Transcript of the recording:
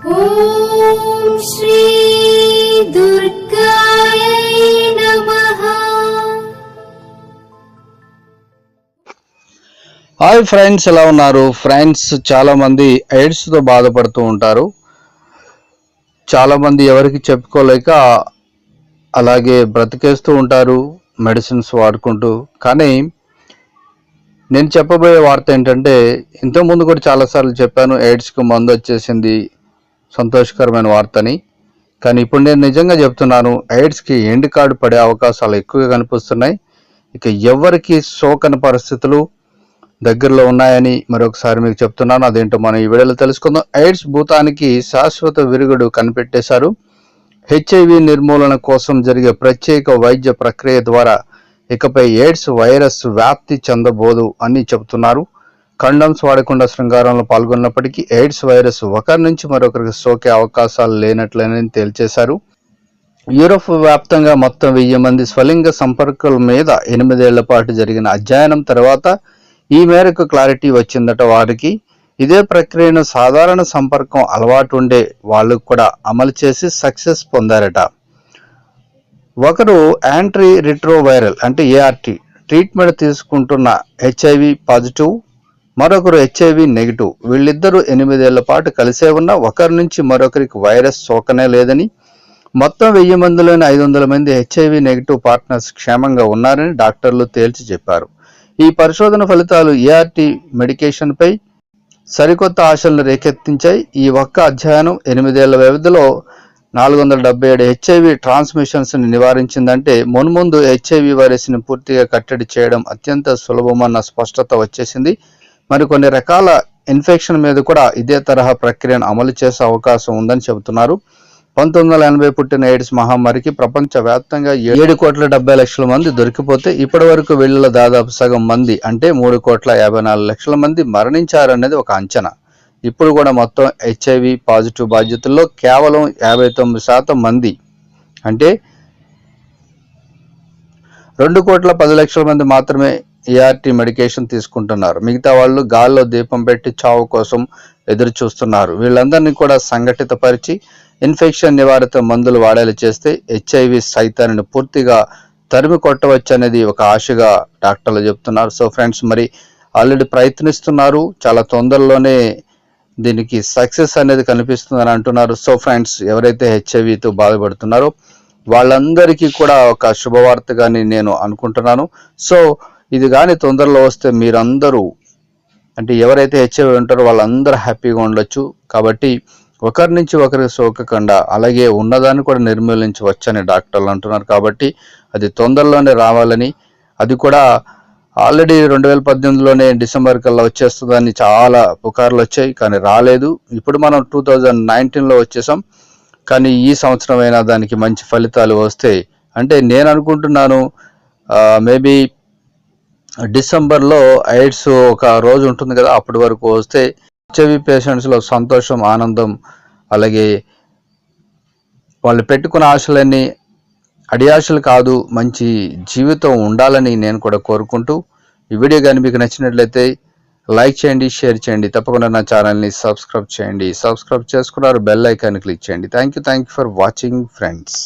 ॐ श्री दुर्गायै नमः hi friends ఎలా ఉన్నారు ఫ్రెండ్స్ చాలా మంది ఎయిడ్స్ తో బాధపడుతూ ఉంటారు చాలా మంది ఎవరికి చెప్పుకోలేక అలాగే బ్రతికేస్తూ ఉంటారు మెడిసిన్స్ వాడుకుంటూ కానీ నేను చెప్పబోయే వార్త ఏంటంటే ఇంతకుముందు కూడా చాలాసార్లు చెప్పాను ఎయిడ్స్కి మందు వచ్చేసింది సంతోషకరమైన వార్తని. కానీ ఇప్పుడు నేను నిజంగా చెప్తున్నాను ఎయిడ్స్కి ఎండ్ కార్డు పడే అవకాశాలు ఎక్కువగా కనిపిస్తున్నాయి. ఇక ఎవరికి సోకని పరిస్థితులు దగ్గరలో ఉన్నాయని మరొకసారి మీకు చెప్తున్నాను. అదేంటో మనం ఈ వీడియోలో తెలుసుకుందాం. ఎయిడ్స్ భూతానికి శాశ్వత విరుగుడు కనిపెట్టేశారు. హెచ్ఐవి నిర్మూలన కోసం జరిగే ప్రత్యేక వైద్య ప్రక్రియ ద్వారా ఇకపై ఎయిడ్స్ వైరస్ వ్యాప్తి చెందబోదు అని చెబుతున్నారు కండమ్స్ వాడకుండా శృంగారంలో పాల్గొన్నప్పటికీ ఎయిడ్స్ వైరస్ ఒకరి నుంచి మరొకరికి సోకే అవకాశాలు లేనట్లని తేల్చేశారు. యూరోప్ వ్యాప్తంగా మొత్తం వెయ్యి మంది స్వలింగ సంపర్కుల మీద ఎనిమిదేళ్ళ పాటు జరిగిన అధ్యయనం తర్వాత ఈ మేరకు క్లారిటీ వచ్చిందట వారికి. ఇదే ప్రక్రియను సాధారణ సంపర్కం అలవాటు ఉండే వాళ్ళు కూడా అమలు చేసి సక్సెస్ పొందారట. ఒకరు యాంట్రీ రిట్రోవైరల్ అంటే ఏఆర్టీ ట్రీట్మెంట్ తీసుకుంటున్న హెచ్ఐవి పాజిటివ్ మరొకరు హెచ్ఐవి నెగిటివ్ వీళ్ళిద్దరూ ఎనిమిదేళ్ళ పాటు కలిసే ఉన్న ఒకరి నుంచి మరొకరికి వైరస్ సోకనే లేదని మొత్తం వెయ్యి మందిలోని ఐదు వందల మంది హెచ్ఐవి నెగిటివ్ పార్ట్నర్స్ క్షేమంగా ఉన్నారని డాక్టర్లు తేల్చి చెప్పారు. ఈ పరిశోధన ఫలితాలు ఏఆర్టీ మెడికేషన్పై సరికొత్త ఆశలను రేకెత్తించాయి. ఈ ఒక్క అధ్యయనం ఎనిమిదేళ్ళ వ్యవధిలో నాలుగు వందల డెబ్బై ఏడు హెచ్ఐవి ట్రాన్స్మిషన్స్ని నివారించిందంటే మున్ముందు హెచ్ఐవి వైరస్ని పూర్తిగా కట్టడి చేయడం అత్యంత సులభమన్న స్పష్టత వచ్చేసింది. మరి కొన్ని రకాల ఇన్ఫెక్షన్ మీద కూడా ఇదే తరహా ప్రక్రియను అమలు చేసే అవకాశం ఉందని చెబుతున్నారు. పంతొమ్మిది వందల ఎనభై పుట్టిన ఎయిడ్స్ మహమ్మారికి ప్రపంచవ్యాప్తంగా ఏడు కోట్ల డెబ్బై లక్షల మంది దొరికిపోతే ఇప్పటి వరకు వీళ్ళలో దాదాపు సగం మంది అంటే మూడు కోట్ల యాభై నాలుగు లక్షల మంది మరణించారనేది ఒక అంచనా. ఇప్పుడు కూడా మొత్తం హెచ్ఐవి పాజిటివ్ బాధ్యతల్లో కేవలం యాభై తొమ్మిది శాతం మంది అంటే రెండు కోట్ల పది లక్షల మంది మాత్రమే ఏఆర్టీ మెడికేషన్ తీసుకుంటున్నారు. మిగతా వాళ్ళు గాల్లో దీపం పెట్టి చావు కోసం ఎదురు చూస్తున్నారు. వీళ్ళందరినీ కూడా సంఘటితపరిచి ఇన్ఫెక్షన్ నివారిత మందులు వాడేలా చేస్తే హెచ్ఐవి సైతాన్ని పూర్తిగా తరిమి కొట్టవచ్చు అనేది ఒక ఆశగా డాక్టర్లు చెప్తున్నారు. సో ఫ్రెండ్స్ మరి ఆల్రెడీ ప్రయత్నిస్తున్నారు. చాలా తొందరలోనే దీనికి సక్సెస్ అనేది కనిపిస్తుందని అంటున్నారు. సో ఫ్రెండ్స్ ఎవరైతే హెచ్ఐవితో బాధపడుతున్నారో వాళ్ళందరికీ కూడా ఒక శుభవార్తగాని నేను అనుకుంటున్నాను. సో ఇది కానీ తొందరలో వస్తే మీరందరూ అంటే ఎవరైతే హెచ్ఐవి ఉంటారో వాళ్ళందరూ హ్యాపీగా ఉండొచ్చు. కాబట్టి ఒకరి నుంచి ఒకరికి సోకకుండా అలాగే ఉన్నదాన్ని కూడా నిర్మూలించవచ్చని డాక్టర్లు అంటున్నారు. కాబట్టి అది తొందరలోనే రావాలని అది కూడా ఆల్రెడీ రెండు వేల పద్దెనిమిదిలోనే డిసెంబర్ కల్లా వచ్చేస్తుందని చాలా పుకార్లు వచ్చాయి కానీ రాలేదు. ఇప్పుడు మనం టూ థౌజండ్ నైన్టీన్లో వచ్చేసాం కానీ ఈ సంవత్సరం అయినా దానికి మంచి ఫలితాలు వస్తాయి అంటే నేను అనుకుంటున్నాను మేబీ డిసెంబర్లో ఎయిడ్స్ ఒక రోజు ఉంటుంది కదా అప్పటి వరకు వస్తే హెచ్ఐవి పేషెంట్స్లో సంతోషం ఆనందం అలాగే వాళ్ళు పెట్టుకున్న ఆశలన్నీ అడియాశలు కాదు మంచి జీవితం ఉండాలని నేను కూడా కోరుకుంటూ ఈ వీడియో కానీ మీకు నచ్చినట్లయితే లైక్ చేయండి షేర్ చేయండి తప్పకుండా నా ఛానల్ని సబ్స్క్రైబ్ చేయండి. సబ్స్క్రైబ్ చేసుకున్నారు బెల్ ఐకాన్ క్లిక్ చేయండి. Thank you thank you for watching friends